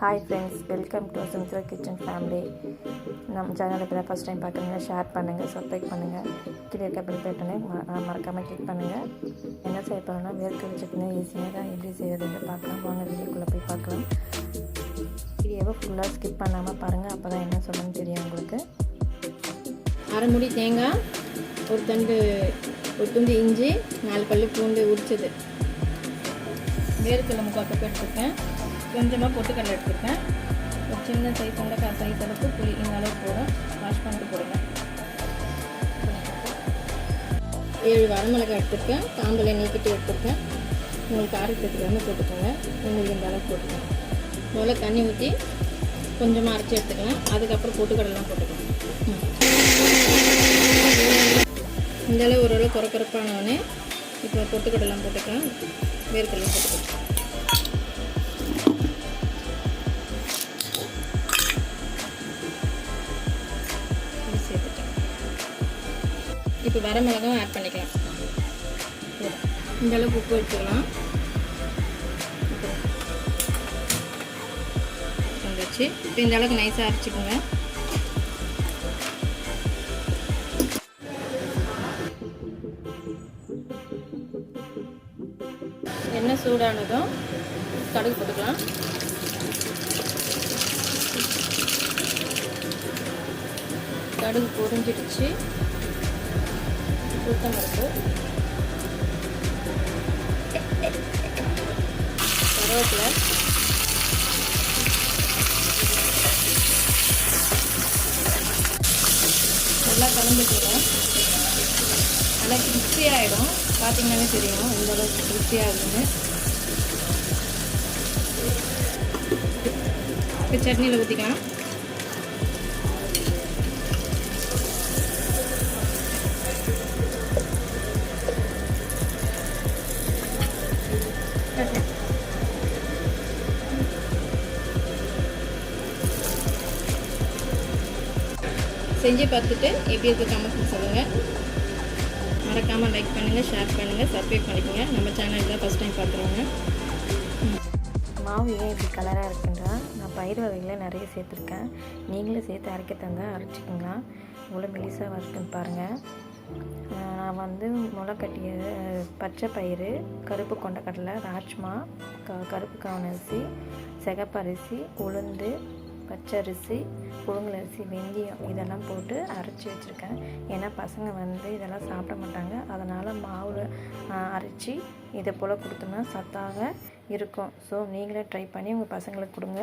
Hi friends welcome to சிம்சர் kitchen family நம்ம channel இப்போ தான் ஃபஸ்ட் டைம் பார்க்குறீங்கன்னா ஷேர் பண்ணுங்கள் சப்ஸ்கிரைப் பண்ணுங்கள் கீழே இருக்க பில் பட்டனை மறக்காமல் கிளிக் பண்ணுங்கள் என்ன செய்ய போகிறோம்னா வேர்க்கடலை சட்னி ஈஸியாக தான் எப்படி செய்யறதுன்னு பார்க்கலாம். வாங்க வீடியோக்குள்ளே போய் பார்க்கலாம். வீடியோவை ஃபுல்லாக ஸ்கிப் பண்ணாமல் பாருங்கள் அப்போ தான் என்ன சொல்லணும்னு தெரியும் உங்களுக்கு. அரை முடி தேங்காய் ஒரு தண்டு ஒரு துண்டு இஞ்சி நாலு பல்லு பூண்டு உரிச்சது. வேர்க்கடலை முக்கால் கப் எடுத்துருக்கேன். கொஞ்சமாக பொட்டுக்கடலை எடுத்துருக்கேன். ஒரு சின்ன சைஸ் தொண்டைக்காய் சைஸ் அளவுக்கு புளி இந்த அளவு போடும் வாஷ் பண்ணிட்டு போடுங்க. ஏழு வரமிளகாய் எடுத்துருக்கேன். காம்பலை நீக்கிட்டு எடுத்துருக்கேன். உங்களுக்கு காரத்துக்கு வந்து போட்டுக்கோங்க. உங்களுக்கு இந்த அளவுக்கு போட்டுக்கோங்க. முதல்ல தண்ணி ஊற்றி கொஞ்சமாக அரைச்சி எடுத்துக்கலாம். அதுக்கப்புறம் பொட்டுக்கடலாம் போட்டுக்கலாம். இந்தளவு இந்த அளவு ஓரளவு குறை குறைப்பானோடனே இப்போ பொட்டுக்கடலாம் போட்டுக்கலாம். வேர்க்கடலாம் போட்டுக்கலாம். இப்போ வர மிளகாவும் ஆட் பண்ணிக்கலாம். இந்த அளவுக்கு உப்பு எடுத்துக்கலாம் வந்துச்சு. இப்போ இந்த அளவுக்கு நைஸாக அரைச்சிக்கோங்க. எண்ணெய் சூடானதும் கடுகு போட்டுக்கலாம். கடுகு பொரிஞ்சிடுச்சு இருக்கு கருவேப்பிலை நல்லா கலந்துக்கலாம். நல்லா கிறிஸ்பி ஆகிடும் பார்த்தீங்கன்னாலே தெரியும். இந்த அளவுக்கு கிறிஸ்பி ஆகுதுன்னு. இப்போ சட்னியில் ஊற்றிக்கலாம் செஞ்சு பார்த்துட்டு எப்படி இருக்கு கமெண்ட்ஸ் சொல்லுங்கள் மறக்காமல் லைக் பண்ணுங்கள் ஷேர் பண்ணுங்கள் சப்ஸ்கிரைப் பண்ணிக்கோங்க. நம்ம சேனல் தான் ஃபஸ்ட் டைம் பார்க்குறவங்க. மாவு ஏன் இப்படி கலராக இருக்குன்றா? நான் பயிர் வகைகளை நிறைய சேர்த்துருக்கேன். நீங்களும் சேர்த்து அரைக்க தங்க அரைச்சிக்கோங்க. இவ்வளோ மெலிசாக வருதுன்னு பாருங்கள் நான் வந்து முளைக்கட்டிய பச்சை பயிறு கருப்பு கொண்டக்கடலை ராஜ்மா க கருப்பு கவனரிசி சிகப்பரிசி உளுந்து பச்சரிசி புழுங்கலரிசி வெந்தயம் இதெல்லாம் போட்டு அரைச்சி வச்சுருக்கேன். ஏன்னா பசங்க வந்து இதெல்லாம் சாப்பிட மாட்டாங்க. அதனால் மாவு அரைச்சி இதை போல் கொடுத்தோம்னா சத்தாக இருக்கும். ஸோ நீங்களே ட்ரை பண்ணி உங்கள் பசங்களுக்கு கொடுங்க.